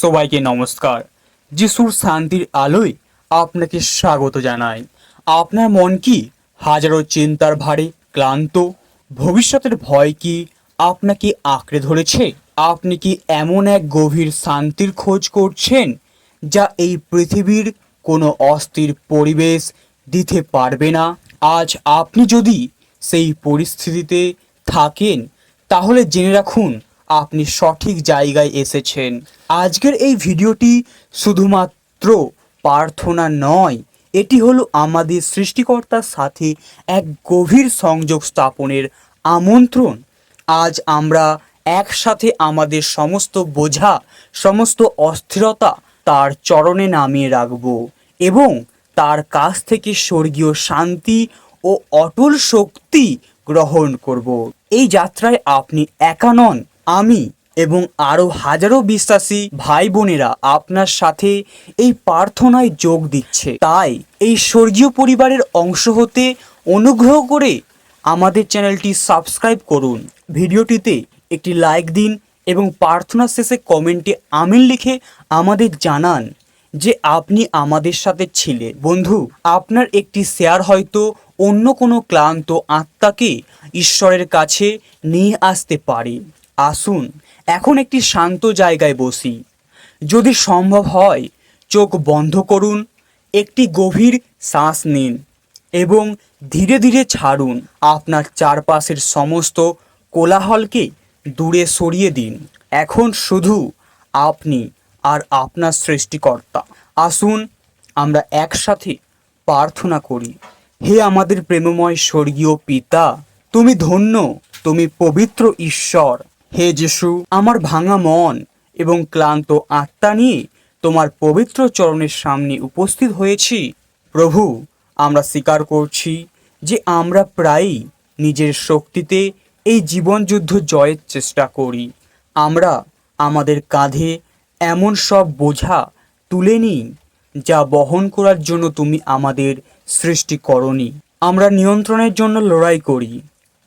সবাইকে নমস্কার। যিশুর শান্তির আলোয় আপনাকে স্বাগত জানাই। আপনার মন কি হাজারো চিন্তার ভারে ক্লান্ত? ভবিষ্যতের ভয় কি আপনাকে আঁকড়ে ধরেছে? আপনি কি এমন এক গভীর শান্তির খোঁজ করছেন যা এই পৃথিবীর কোনো অস্থির পরিবেশ দিতে পারবে না? আজ আপনি যদি সেই পরিস্থিতিতে থাকেন, তাহলে জেনে রাখুন আপনি সঠিক জায়গায় এসেছেন। আজকের এই ভিডিওটি শুধুমাত্র প্রার্থনা নয়, এটি হলো আমাদের সৃষ্টিকর্তার সাথে এক গভীর সংযোগ স্থাপনের আমন্ত্রণ। আজ আমরা একসাথে আমাদের সমস্ত বোঝা, সমস্ত অস্থিরতা তার চরণে নামিয়ে রাখব এবং তার কাছ থেকে স্বর্গীয় শান্তি ও অটল শক্তি গ্রহণ করব। এই যাত্রায় আপনি একা নন আমি এবং আরও হাজারো বিশ্বাসী ভাই বোনেরা আপনার সাথে এই প্রার্থনায় যোগ দিচ্ছে। তাই এই স্বর্গীয় পরিবারের অংশ হতে অনুগ্রহ করে আমাদের চ্যানেলটি সাবস্ক্রাইব করুন। ভিডিওটিতে একটি লাইক দিন এবং প্রার্থনা শেষে কমেন্টে আমিন লিখে আমাদের জানান যে আপনি আমাদের সাথে ছিলেন। বন্ধু, আপনার একটি শেয়ার হয়তো অন্য কোনো ক্লান্ত আত্মাকে ঈশ্বরের কাছে নিয়ে আসতে পারে। আসুন, এখন একটি শান্ত জায়গায় বসি। যদি সম্ভব হয়, চোখ বন্ধ করুন, একটি গভীর শ্বাস নিন এবং ধীরে ধীরে ছাড়ুন। আপনার চারপাশের সমস্ত কোলাহলকে দূরে সরিয়ে দিন। এখন শুধু আপনি আর আপনার সৃষ্টিকর্তা। আসুন, আমরা একসাথে প্রার্থনা করি। হে আমাদের প্রেমময় স্বর্গীয় পিতা, তুমি ধন্য, তুমি পবিত্র ঈশ্বর। হে যিশু, আমার ভাঙা মন এবং ক্লান্ত আত্মা নিয়ে তোমার পবিত্র চরণের সামনে উপস্থিত হয়েছি। প্রভু, আমরা স্বীকার করছি যে আমরা প্রায়ই নিজের শক্তিতে এই জীবনযুদ্ধ জয়ের চেষ্টা করি। আমরা আমাদের কাঁধে এমন সব বোঝা তুলে নিই যা বহন করার জন্য তুমি আমাদের সৃষ্টি করনি। আমরা নিয়ন্ত্রণের জন্য লড়াই করি।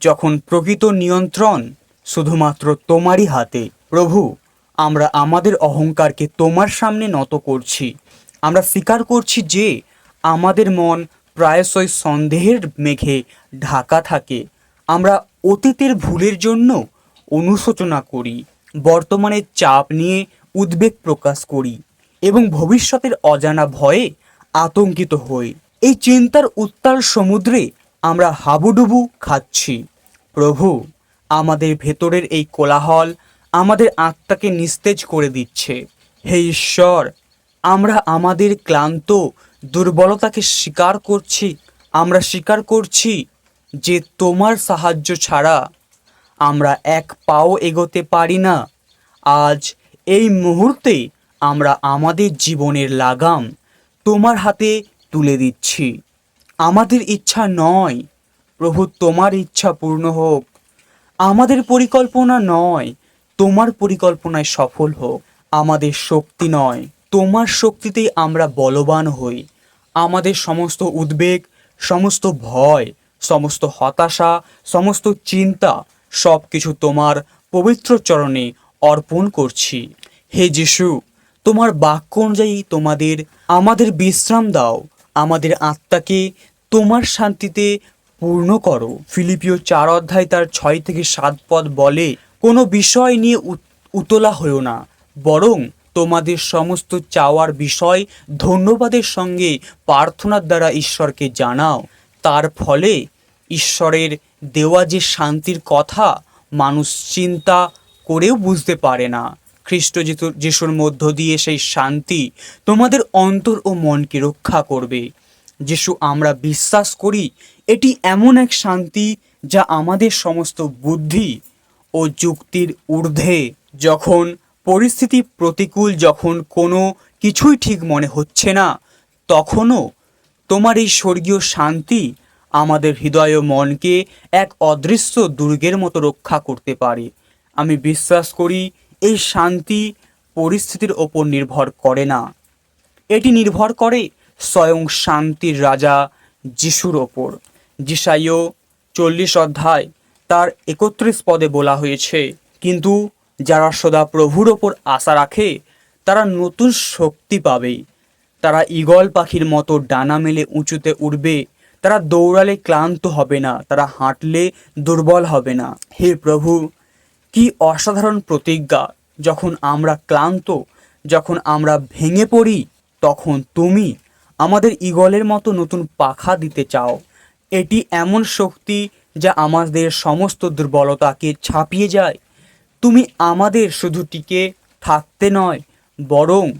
যখন প্রকৃত নিয়ন্ত্রণ শুধুমাত্র তোমারই হাতে। প্রভু, আমরা আমাদের অহংকারকে তোমার সামনে নত করছি। আমরা স্বীকার করছি যে আমাদের মন প্রায়শই সন্দেহের মেঘে ঢাকা থাকে। আমরা অতীতের ভুলের জন্য অনুশোচনা করি, বর্তমানের চাপ নিয়ে উদ্বেগ প্রকাশ করি এবং ভবিষ্যতের অজানা ভয়ে আতঙ্কিত হই। এই চিন্তার উত্তাল সমুদ্রে আমরা হাবুডুবু খাচ্ছি। প্রভু আমাদের ভেতরের এই কোলাহল আমাদের আত্মাকে নিস্তেজ করে দিচ্ছে। হে ঈশ্বর, আমরা আমাদের ক্লান্ত, দুর্বলতাকে স্বীকার করছি, আমরা স্বীকার করছি যে তোমার সাহায্য ছাড়া আমরা এক পাও এগোতে পারি না। আজ এই মুহূর্তে আমরা আমাদের জীবনের লাগাম তোমার হাতে তুলে দিচ্ছি। আমাদের ইচ্ছা নয়, প্রভু তোমার ইচ্ছা পূর্ণ হোক। আমাদের পরিকল্পনা নয়, তোমার পরিকল্পনায় সফল হোক। আমাদের শক্তি নয়, তোমার শক্তিতেই আমরা বলবান হই। আমাদের সমস্ত উদ্বেগ, সমস্ত ভয়, সমস্ত হতাশা, সমস্ত চিন্তা সব কিছু তোমার পবিত্র চরণে অর্পণ করছি। হে যিশু, তোমার বাক্য অনুযায়ী তোমাদের, আমাদের বিশ্রাম দাও। আমাদের আত্মাকে তোমার শান্তিতে পূর্ণ করো। ফিলিপিও চার অধ্যায় তার ছয় থেকে সাত পদ বলে, কোনো বিষয় নিয়ে উত- উতলা হয়েও না, বরং তোমাদের সমস্ত চাওয়ার বিষয় ধন্যবাদের সঙ্গে প্রার্থনার দ্বারা ঈশ্বরকে জানাও। তার ফলে ঈশ্বরের দেওয়া যে শান্তির কথা মানুষ চিন্তা করেও বুঝতে পারে না। খ্রিস্ট যিশু যিশুর মধ্য দিয়ে সেই শান্তি তোমাদের অন্তর ও মনকে রক্ষা করবে। যিশু আমরা বিশ্বাস করি এটি এমন এক শান্তি যা আমাদের সমস্ত বুদ্ধি ও যুক্তির ঊর্ধ্বে যখন পরিস্থিতি প্রতিকূল যখন কোনো কিছুই ঠিক মনে হচ্ছে না, তখনও তোমার এই স্বর্গীয় শান্তি আমাদের হৃদয় ও মনকে এক অদৃশ্য দুর্গের মতো রক্ষা করতে পারে। আমি বিশ্বাস করি, এই শান্তি পরিস্থিতির ওপর নির্ভর করে না। এটি নির্ভর করে স্বয়ং শান্তির রাজা যিশুর ওপর। যিশাইও চল্লিশ অধ্যায় তার একত্রিশ পদে বলা হয়েছে, কিন্তু যারা সদা প্রভুর ওপর আশা রাখে, তারা নতুন শক্তি পাবে। তারা ঈগল পাখির মতো ডানা মেলে উঁচুতে উঠবে তারা দৌড়ালে ক্লান্ত হবে না, তারা হাঁটলে দুর্বল হবে না। হে প্রভু, কি অসাধারণ প্রতিজ্ঞা। যখন আমরা ক্লান্ত, যখন আমরা ভেঙে পড়ি, তখন তুমি আমাদের ঈগলের মতো নতুন পাখা দিতে চাও। এটি এমন শক্তি যা আমাদের সমস্ত দুর্বলতাকে ছাপিয়ে যায়। তুমি আমাদের শুধু টিকে থাকতে নয়, বরং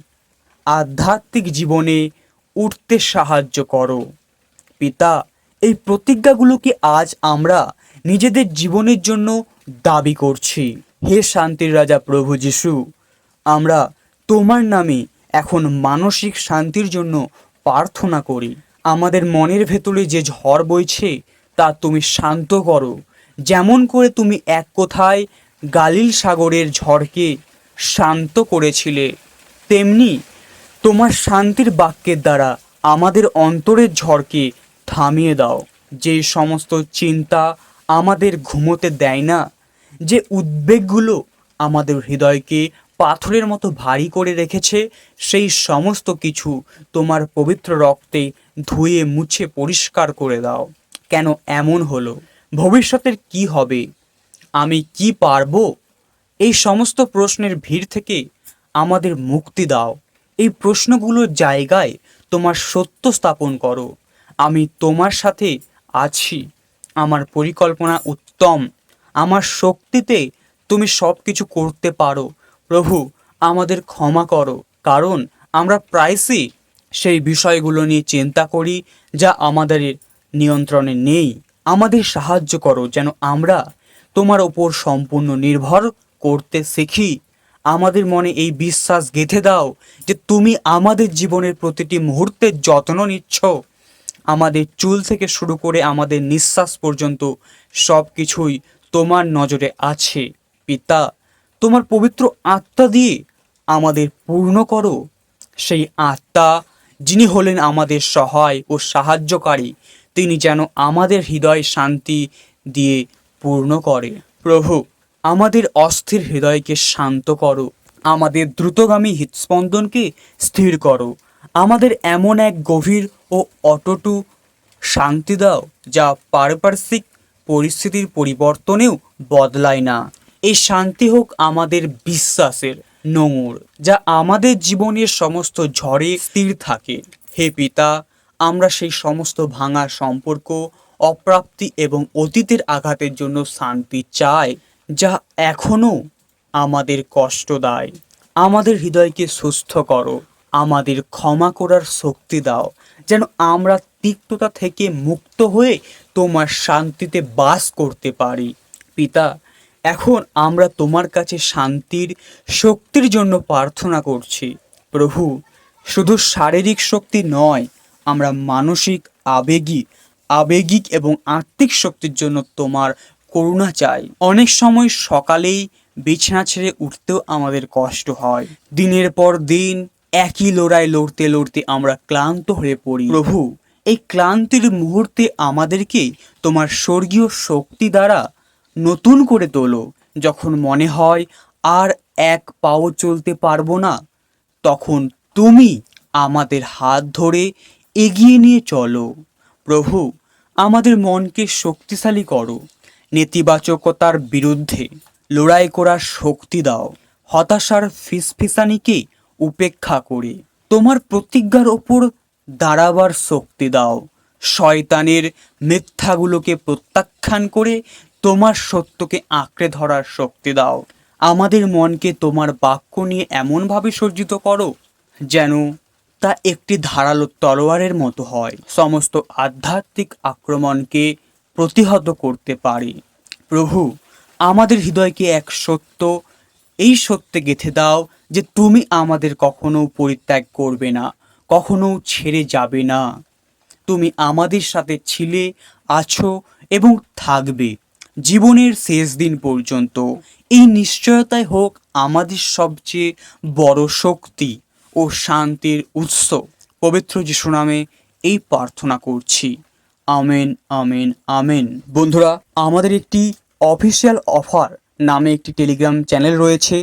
আধ্যাত্মিক জীবনে উঠতে সাহায্য করো। পিতা, এই প্রতিজ্ঞাগুলোকে আজ আমরা নিজেদের জীবনের জন্য দাবি করছি। হে শান্তির রাজা প্রভু যিশু, আমরা তোমার নামে এখন মানসিক শান্তির জন্য প্রার্থনা করি। আমাদের মনের ভেতরে যে ঝড় বইছে, তা তুমি শান্ত করো। যেমন করে তুমি এক কোথায় গালিল সাগরের ঝড়কে শান্ত করেছিলে, তেমনি তোমার শান্তির বাক্যের দ্বারা আমাদের অন্তরের ঝড়কে থামিয়ে দাও। যে সমস্ত চিন্তা আমাদের ঘুমোতে দেয় না, যে উদ্বেগগুলো আমাদের হৃদয়কে পাথরের মতো ভারী করে রেখেছে, সেই সমস্ত কিছু তোমার পবিত্র রক্তে ধুয়ে মুছে পরিষ্কার করে দাও। কেন এমন হলো? ভবিষ্যতের কি হবে? আমি কি পারব? এই সমস্ত প্রশ্নের ভিড় থেকে আমাদের মুক্তি দাও। এই প্রশ্নগুলোর জায়গায় তোমার সত্য স্থাপন করো। আমি তোমার সাথে আছি। আমার পরিকল্পনা উত্তম। আমার শক্তিতে তুমি সব কিছু করতে পারো। প্রভু, আমাদের ক্ষমা করো, কারণ আমরা প্রায়শই সেই বিষয়গুলো নিয়ে চিন্তা করি যা আমাদের নিয়ন্ত্রণে নেই। আমাদের সাহায্য করো যেন আমরা তোমার ওপর সম্পূর্ণ নির্ভর করতে শিখি। আমাদের মনে এই বিশ্বাস গেঁথে দাও যে তুমি আমাদের জীবনের প্রতিটি মুহূর্তের যত্ন নিচ্ছ। আমাদের চুল থেকে শুরু করে আমাদের নিঃশ্বাস পর্যন্ত সব কিছুই তোমার নজরে আছে। পিতা তোমার পবিত্র আত্মা দিয়ে আমাদের পূর্ণ করো। সেই আত্মা যিনি হলেন আমাদের সহায় ও সাহায্যকারী, তিনি যেন আমাদের হৃদয় শান্তি দিয়ে পূর্ণ করে। প্রভু, আমাদের অস্থির হৃদয়কে শান্ত করো। আমাদের দ্রুতগামী হৃৎস্পন্দনকে স্থির করো। আমাদের এমন এক গভীর ও অটটু শান্তি দাও, যা পারিপার্শ্বিক পরিস্থিতির পরিবর্তনেও বদলায় না। এই শান্তি হোক আমাদের বিশ্বাসের নোঙর, যা আমাদের জীবনের সমস্ত ঝড়ে স্থির থাকে। হে পিতা, আমরা সেই সমস্ত ভাঙা সম্পর্ক, অপ্রাপ্তি এবং অতীতের আঘাতের জন্য শান্তি চাই, যা এখনও আমাদের কষ্ট দেয়। আমাদের হৃদয়কে সুস্থ করো, আমাদের ক্ষমা করার শক্তি দাও, যেন আমরা তিক্ততা থেকে মুক্ত হয়ে তোমার শান্তিতে বাস করতে পারি। পিতা এখন আমরা তোমার কাছে শান্তির শক্তির জন্য প্রার্থনা করছি। প্রভু, শুধু শারীরিক শক্তি নয়, আমরা মানসিক আবেগী, আবেগিক এবং আত্মিক শক্তির জন্য তোমার করুণা চাই। অনেক সময় সকালেই বিছানা ছেড়ে উঠতেও আমাদের কষ্ট হয়। দিনের পর দিন একই লড়াই লড়তে লড়তে আমরা ক্লান্ত হয়ে পড়ি। প্রভু, এই ক্লান্তির মুহূর্তে আমাদেরকে তোমার স্বর্গীয় শক্তি দ্বারা নতুন করে তোলো। যখন মনে হয় আর এক পাও চলতে পারব না, তখন তুমি আমাদের হাত ধরে এগিয়ে নিয়ে চলো। প্রভু, আমাদের মনকে শক্তিশালী করো। নেতিবাচকতার বিরুদ্ধে লড়াই করার শক্তি দাও। হতাশার ফিসফিসানিকে উপেক্ষা করে তোমার প্রতিজ্ঞার ওপর দাঁড়াবার শক্তি দাও। শয়তানের মিথ্যাগুলোকে প্রত্যাখ্যান করে তোমার সত্যকে আঁকড়ে ধরার শক্তি দাও। আমাদের মনকে তোমার বাক্য নিয়ে এমনভাবে সজ্জিত করো, যেন তা একটি ধারালো তলোয়ারের মতো হয়। সমস্ত আধ্যাত্মিক আক্রমণকে প্রতিহত করতে পারি। প্রভু, আমাদের হৃদয়কে এক সত্য, এই সত্যে গেঁথে দাও যে তুমি আমাদের কখনো পরিত্যাগ করবে না, কখনো ছেড়ে যাবে না। তুমি আমাদের সাথে ছিলে, আছো এবং থাকবে। জীবনের শেষ দিন পর্যন্ত। এই নিশ্চয়তাই হোক আমাদের সবচেয়ে বড় শক্তি ও শান্তির উৎস। পবিত্র যিশু নামে এই প্রার্থনা করছি। Amen amen amen. বন্ধুরা, আমাদের একটি অফিসিয়াল অফার নামে একটি টেলিগ্রাম চ্যানেল রয়েছে,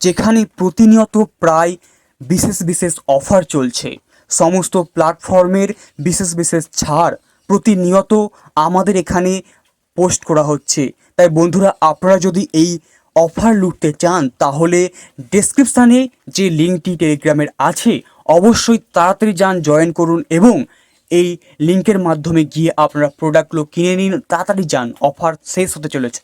যেখানে প্রতিনিয়ত প্রায় বিশেষ বিশেষ অফার চলছে। সমস্ত প্ল্যাটফর্মের বিশেষ বিশেষ ছাড় প্রতিনিয়ত আমাদের এখানে পোস্ট করা হচ্ছে। তাই বন্ধুরা, আপনারা যদি এই অফার লুটতে চান, তাহলে ডেসক্রিপশানে যে লিঙ্কটি টেলিগ্রামের আছে, অবশ্যই তাড়াতাড়ি যান জয়েন করুন এবং এই লিঙ্কের মাধ্যমে গিয়ে আপনারা প্রোডাক্টগুলো কিনে নিন, তাড়াতাড়ি যান অফার শেষ হতে চলেছে।